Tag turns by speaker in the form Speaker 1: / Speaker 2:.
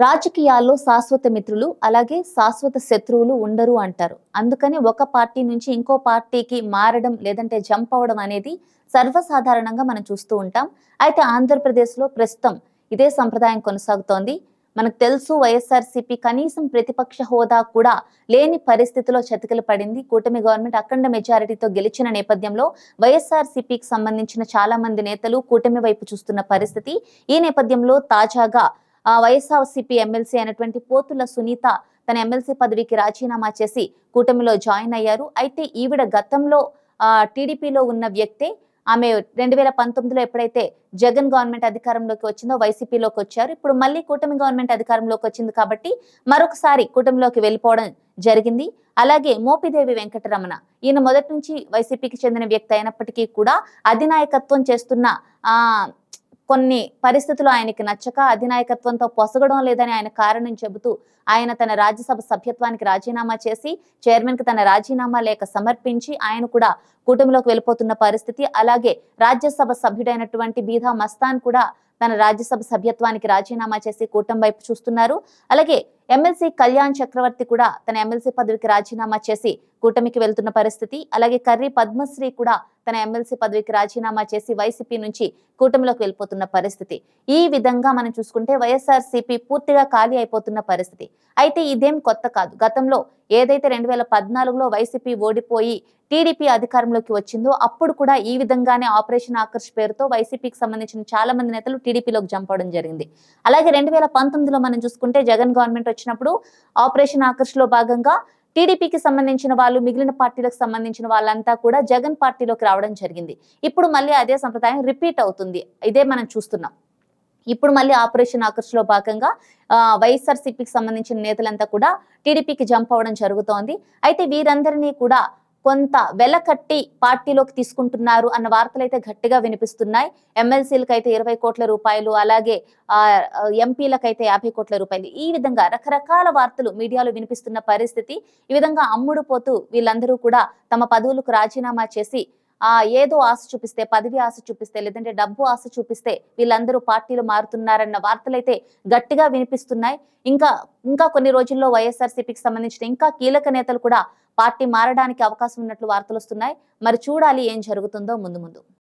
Speaker 1: రాజకీయాల్లో శాశ్వత మిత్రులు అలాగే శాశ్వత శత్రువులు ఉండరు అంటారు. అందుకని ఒక పార్టీ నుంచి ఇంకో పార్టీకి మారడం లేదంటే జంప్ అవడం అనేది సర్వసాధారణంగా మనం చూస్తూ ఉంటాం. అయితే ఆంధ్రప్రదేశ్లో ప్రస్తుతం ఇదే సంప్రదాయం కొనసాగుతోంది. మనకు తెలుసు వైఎస్ఆర్సీపీ కనీసం ప్రతిపక్ష హోదా కూడా లేని పరిస్థితిలో చతికిల పడింది. కూటమి గవర్నమెంట్ అఖండ మెజారిటీతో గెలిచిన నేపథ్యంలో వైఎస్ఆర్సీపీకి సంబంధించిన చాలా మంది నేతలు కూటమి వైపు చూస్తున్న పరిస్థితి. ఈ నేపథ్యంలో తాజాగా వైఎస్ఆర్సీపీ ఎమ్మెల్సీ అయినటువంటి పోతుల సునీత తన ఎమ్మెల్సీ పదవికి రాజీనామా చేసి కూటమిలో జాయిన్ అయ్యారు. అయితే ఈవిడ గతంలో ఆ టీడీపీలో ఉన్న వ్యక్తే ఆమె రెండు వేల పంతొమ్మిదిలో ఎప్పుడైతే జగన్ గవర్నమెంట్ అధికారంలోకి వచ్చిందో వైసీపీలోకి వచ్చారు. ఇప్పుడు మళ్ళీ కూటమి గవర్నమెంట్ అధికారంలోకి వచ్చింది కాబట్టి మరొకసారి కూటమిలోకి వెళ్ళిపోవడం జరిగింది. అలాగే మోపిదేవి వెంకటరమణ ఈయన మొదటి నుంచి వైసీపీకి చెందిన వ్యక్తి అయినప్పటికీ కూడా అధినాయకత్వం చేస్తున్న ఆ కొన్ని పరిస్థితులు ఆయనకి నచ్చక అధినాయకత్వంతో పొసగడం లేదని ఆయన కారణం చెబుతూ ఆయన తన రాజ్యసభ సభ్యత్వానికి రాజీనామా చేసి చైర్మన్కి తన రాజీనామా లేఖ సమర్పించి ఆయన కూడా కూటమిలోకి వెళ్ళిపోతున్న పరిస్థితి. అలాగే రాజ్యసభ సభ్యుడైనటువంటి బీదా మస్తాన్ కూడా తన రాజ్యసభ సభ్యత్వానికి రాజీనామా చేసి కూటమి వైపు చూస్తున్నారు. అలాగే ఎమ్మెల్సీ కళ్యాణ్ చక్రవర్తి కూడా తన ఎమ్మెల్సీ పదవికి రాజీనామా చేసి కూటమికి వెళ్తున్న పరిస్థితి. అలాగే కర్రీ పద్మశ్రీ కూడా తన ఎమ్మెల్సీ పదవికి రాజీనామా చేసి వైసీపీ నుంచి కూటమిలోకి వెళ్ళిపోతున్న పరిస్థితి. ఈ విధంగా మనం చూసుకుంటే వైఎస్ఆర్సీపీ పూర్తిగా ఖాళీ అయిపోతున్న పరిస్థితి. అయితే ఇదేం కొత్త కాదు. గతంలో ఏదైతే రెండు వేల పద్నాలుగులో వైసీపీ ఓడిపోయి టీడీపీ అధికారంలోకి వచ్చిందో అప్పుడు కూడా ఈ విధంగానే ఆపరేషన్ ఆకర్ష్ పేరుతో వైసీపీకి సంబంధించిన చాలా మంది నేతలు టీడీపీలోకి జంప్ జరిగింది. అలాగే రెండు వేల పంతొమ్మిదిలో మనం చూసుకుంటే జగన్ గవర్నమెంట్ వచ్చినప్పుడు ఆపరేషన్ ఆకర్ష్లో భాగంగా టీడీపీకి సంబంధించిన వాళ్ళు మిగిలిన పార్టీలకు సంబంధించిన వాళ్ళంతా కూడా జగన్ పార్టీలోకి రావడం జరిగింది. ఇప్పుడు మళ్ళీ అదే సంప్రదాయం రిపీట్ అవుతుంది. ఇదే మనం చూస్తున్నాం. ఇప్పుడు మళ్ళీ ఆపరేషన్ ఆకర్ష్లో భాగంగా వైఎస్ఆర్సీపీకి సంబంధించిన నేతలంతా కూడా టీడీపీకి జంప్ అవ్వడం జరుగుతోంది. అయితే వీరందరినీ కూడా కొంత వెలకట్టి పార్టీలోకి తీసుకుంటున్నారు అన్న వార్తలు అయితే గట్టిగా వినిపిస్తున్నాయి. ఎమ్మెల్సీలకు అయితే ఇరవై కోట్ల రూపాయలు అలాగే ఆ ఎంపీలకు అయితే యాభై కోట్ల రూపాయలు. ఈ విధంగా రకరకాల వార్తలు మీడియాలో వినిపిస్తున్న పరిస్థితి ఈ విధంగా అమ్ముడు పోతూ వీళ్ళందరూ కూడా తమ పదవులకు రాజీనామా చేసి ఏదో ఆశ చూపిస్తే పదవి ఆశ చూపిస్తే లేదంటే డబ్బు ఆశ చూపిస్తే వీళ్ళందరూ పార్టీలు మారుతున్నారన్న వార్తలైతే గట్టిగా వినిపిస్తున్నాయి. ఇంకా ఇంకా కొన్ని రోజుల్లో వైఎస్ఆర్సీపీకి సంబంధించిన ఇంకా కీలక నేతలు కూడా పార్టీ మారడానికి అవకాశం ఉన్నట్లు వార్తలు వస్తున్నాయి. మరి చూడాలి ఏం జరుగుతుందో ముందు ముందు.